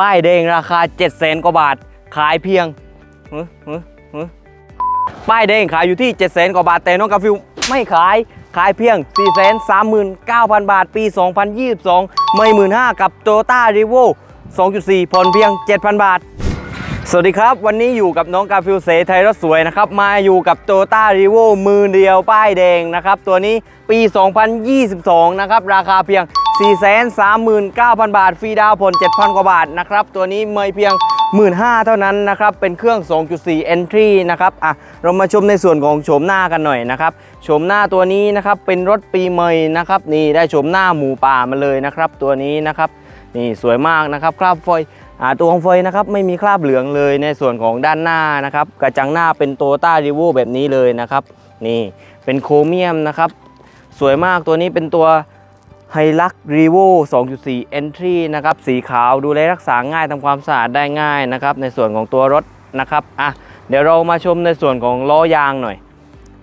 ป้ายแดงราคา7 0 0 0 0กว่าบาท ขายเพียงป้ายแดงขายอยู่ที่ 7 0 0 0 0กว่าบาทแต่น้องกาฟิวไม่ขายขายเพียง 4 3 9 0 0 0 บาท ปี 2022 ไม่หมื่นห้ากับ Toyota r e v o 2.4ผ่อนเพียง 7,000 บาท สวัสดีครับ วันนี้อยู่กับน้องกาฟิลเสไทยรถสวยนะครับ มาอยู่กับ t o y o t a r e v o มือเดียวป้ายแดงนะครับ ตัวนี้ปี 2022 นะครับ ราคาเพียง 439,000 บาท ฟรีดาวผ่อน7,000 กว่าบาทนะครับ ตัวนี้เมยเพียง 15,000 เท่านั้นนะครับ เป็นเครื่อง 2.4 entry นะครับ อะ เรามาชมในส่วนของโฉมหน้ากันหน่อยนะครับ โฉมหน้าตัวนี้นะครับ เป็นรถปีใหม่นะครับ นี่ได้โฉมหน้าหมูป่ามาเลยนะครับ ตัวนี้นะครับ นี่สวยมากนะครับ คราบฟอยล์อ่าตัวของเฟยนะครับไม่มีคราบเหลืองเลยในส่วนของด้านหน้านะครับกระจังหน้าเป็นโตต้ารีโวแบบนี้เลยนะครับ นี่เป็นโครเมียมนะครับ สวยมากตัวนี้เป็นตัว ไฮลักรีโว2.4 Entry นะครับ สีขาวดูแลรักษาง่ายทำความสะอาดได้ง่ายนะครับ ในส่วนของตัวรถนะครับ อะ เดี๋ยวเรามาชมในส่วนของล้อยางหน่อย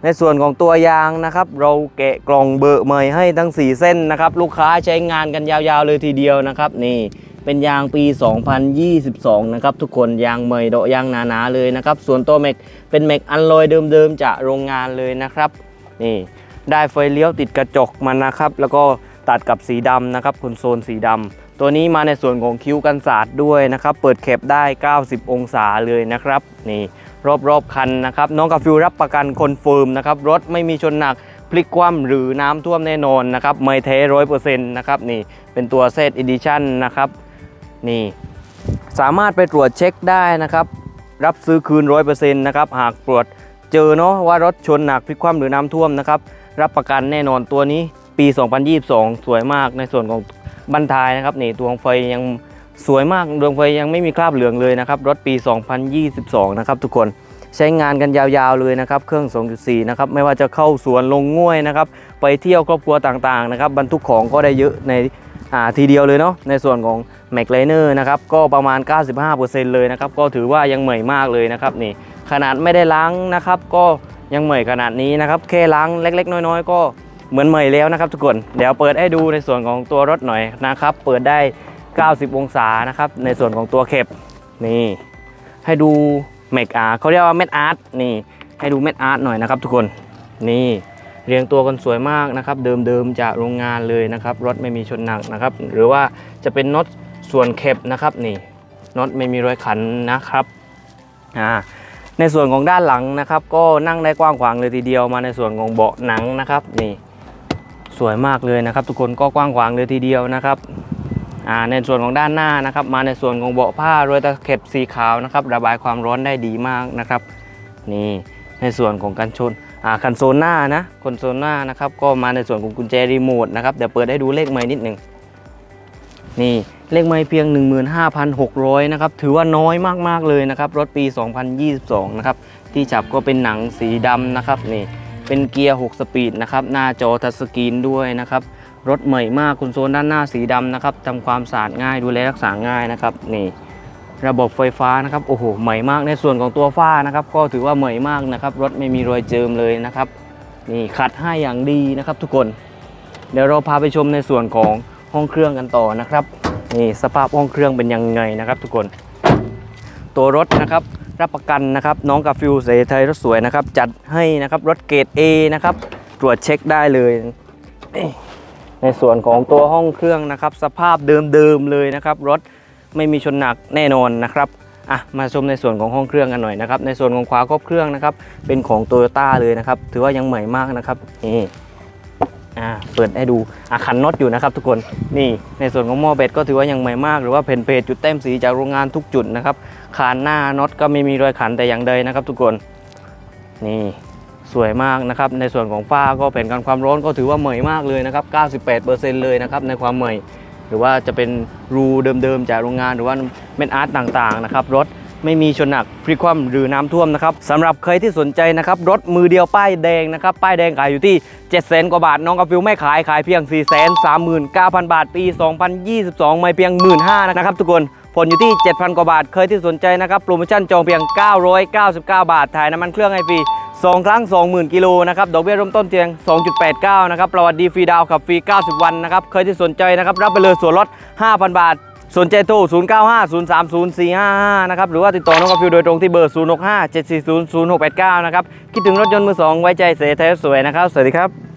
ในส่วนของตัวยางนะครับ เราแกะกล่องเบอร์ใหม่ให้ทั้ง 4 เส้นนะครับ ลูกค้าใช้งานกันยาวๆเลยทีเดียวนะครับ นี่เป็นยางปี 2022 นะครับ ทุกคนยางเมยเดาะยางหนาๆเลยนะครับ ส่วนตัวเมกเป็นเมกอันลอยเดิมๆจากโรงงานเลยนะครับ นี่ได้ไฟเลี้ยวติดกระจกมานะครับ แล้วก็ ตัดกับสีดำนะครับคอนโซลสีดำตัวนี้มาในส่วนของคิ้วกันศาสตร์ด้วยนะครับ เปิดแคปได้ 90 องศาเลยนะครับ นี่รอบๆคันนะครับ น้องกาฟิวรับประกันคอนเฟิร์มนะครับ รถไม่มีชนหนักพลิกคว่ำหรือน้ำท่วมแน่นอนนะครับไม่เทร้อยเปอร์เซ็นต์นะครับนี่เป็นตัวเซตอีดิชั่นนะครับนี่สามารถไปตรวจเช็คได้นะครับ รับซื้อคืน100%นะครับหากตรวจเจอเนาะว่ารถชนหนักพลิกคว่ำหรือน้ำท่วมนะครับ รับประกันแน่นอนตัวนี้ ปี 2022 สวยมากในส่วนของบันทายนะครับนี่ดวงไฟยังสวยมากดวงไฟยังไม่มีคราบเหลืองเลยนะครับรถปี 2022 นะครับทุกคนใช้งานกันยาวๆเลยนะครับเครื่อง 2.4 นะครับไม่ว่าจะเข้าสวนลงง่วยนะครับไปเที่ยวครอบครัวต่างๆนะครับบรรทุกของก็ได้เยอะในอ่าทีเดียวเลยเนาะในส่วนของแม็กไลเนอร์นะครับก็ประมาณ 95%เลยนะครับก็ถือว่ายังใหม่มากเลยนะครับนี่ขนาดไม่ได้ล้างนะครับก็ยังใหม่ขนาดนี้นะครับแค่ล้างเล็กๆ น้อยๆ ก็ เหมือนใหม่แล้วนะครับทุกคนเดี๋ยวเปิดให้ดูในส่วนของตัวรถหน่อยนะครับ เปิดได้ 90 องศานะครับ ในส่วนของตัวเข็บนี่ ให้ดูแม็กอาร์เขาเรียกว่าเม็ดอาร์ตนี่ ให้ดูเม็ดอาร์ตหน่อยนะครับ ทุกคนนี่เรียงตัวกันสวยมากนะครับ เดิมๆจากโรงงานเลยนะครับ รถไม่มีชนหนักนะครับ หรือว่าจะเป็นน็อตส่วนเข็บนะครับนี่น็อตไม่มีรอยขันนะครับอ่าในส่วนของด้านหลังนะครับ ก็นั่งได้กว้างขวางเลยทีเดียวมาในส่วนของเบาะหนังนะครับนี่ สวยมากเลยนะครับ ทุกคนก็กว้างขวางเลยทีเดียวนะครับในส่วนของด้านหน้านะครับ มาในส่วนของเบาะผ้ารอยตะเข็บสีขาวนะครับ ระบายความร้อนได้ดีมากนะครับ นี่ในส่วนของกันชนคันโซนหน้านะคอนโซลหน้านะครับ ก็มาในส่วนของกุญแจรีโมทนะครับเดี๋ยวเปิดให้ดูเลขไม้นิดหนึ่งนี่เลขไม้เพียง 15,600นะครับถือว่าน้อยมากๆเลยนะครับ รถปี 2022 นะครับ ที่จับก็เป็นหนังสีดำนะครับนี่ เป็นเกียร์ 6 สปีดนะครับ หน้าจอทัชสกรีนด้วยนะครับ รถใหม่มากคอนโซลด้านหน้าสีดำนะครับทำความสะอาดง่ายดูแลรักษาง่ายนะครับ นี่ ระบบไฟฟ้านะครับ โอ้โห ใหม่มากในส่วนของตัวฝ้านะครับ ก็ถือว่าใหม่มากนะครับ รถไม่มีรอยเจิมเลยนะครับ นี่ขัดให้อย่างดีนะครับทุกคน เดี๋ยวเราพาไปชมในส่วนของห้องเครื่องกันต่อนะครับ นี่สภาพห้องเครื่องเป็นยังไงนะครับ ทุกคน ตัวรถนะครับ รับประกันนะครับน้องกาฟิวเสไทยรถสวยนะครับจัดให้นะครับรถเกรด A นะครับตรวจเช็คได้เลย ในส่วนของตัวห้องเครื่องนะครับ สภาพเดิมๆเลยนะครับ รถไม่มีชนหนักแน่นอนนะครับอะมาชมในส่วนของห้องเครื่องกันหน่อยนะครับในส่วนของขวาครอบเครื่องนะครับเป็นของโตโยต้าเลยนะครับถือว่ายังใหม่มากนะครับนี่ อ่าเปิดให้ดูอะขันน็อตอยู่นะครับทุกคนนี่ในส่วนของหม้อเบดก็ถือว่ายังใหม่มาก หรือว่าเพนเพจจุดเต็มสีจากโรงงานทุกจุดนะครับคานหน้าน็อตก็ไม่มีรอยขันแต่อย่างใดนะครับ ทุกคนนี่สวยมากนะครับในส่วนของฝ้าก็เป็นกันความร้อนก็ถือว่าใหม่มากเลยนะครับ 98%เลยนะครับในความใหม่ หรือว่าจะเป็นรูเดิมๆจากโรงงานหรือว่าเม็ดอาร์ตต่างๆนะครับรถ ไม่มีชนหนักพลิกคว่ำหรือน้ำท่วมนะครับสำหรับใครที่สนใจนะครับรถมือเดียวป้ายแดงนะครับป้ายแดงขายอยู่ที่7 0 0 0 0 0กว่าบาทน้องกาฟิวไม่ขายขายเพียง 4 3 9 0 0 0 บาท ปี 2022 ไม่เพียง 1 5ื่นนะครับทุกคนผลอยู่ที่ 7,000 กว่าบาท เคยที่สนใจนะครับ โปรโมชั่นจองเพียง 999 บาท ถ่ายน้ำมันเครื่องให้ฟรี 2 ครั้ง 20,000 กิโลนะครับ ดอกเบี้ยเริ่มต้นเพียง 2.89 นะครับ ประวัติดีฟรีดาวน์ขับฟรี 90 วันนะครับ เคยที่สนใจนะครับ รับไปเลยส่วนลด 5,000 บาท สนใจโทร 0 9 5 0 3 0 4 5 5 นะครับ หรือว่าติดต่อน้องกาฟิวโดยตรงที่เบอร์ 0 6 5 7 4 0 0 6 8 9 นะครับ คิดถึงรถยนต์มือสองไว้ใจเสถียรสวยนะครับ สวัสดีครับ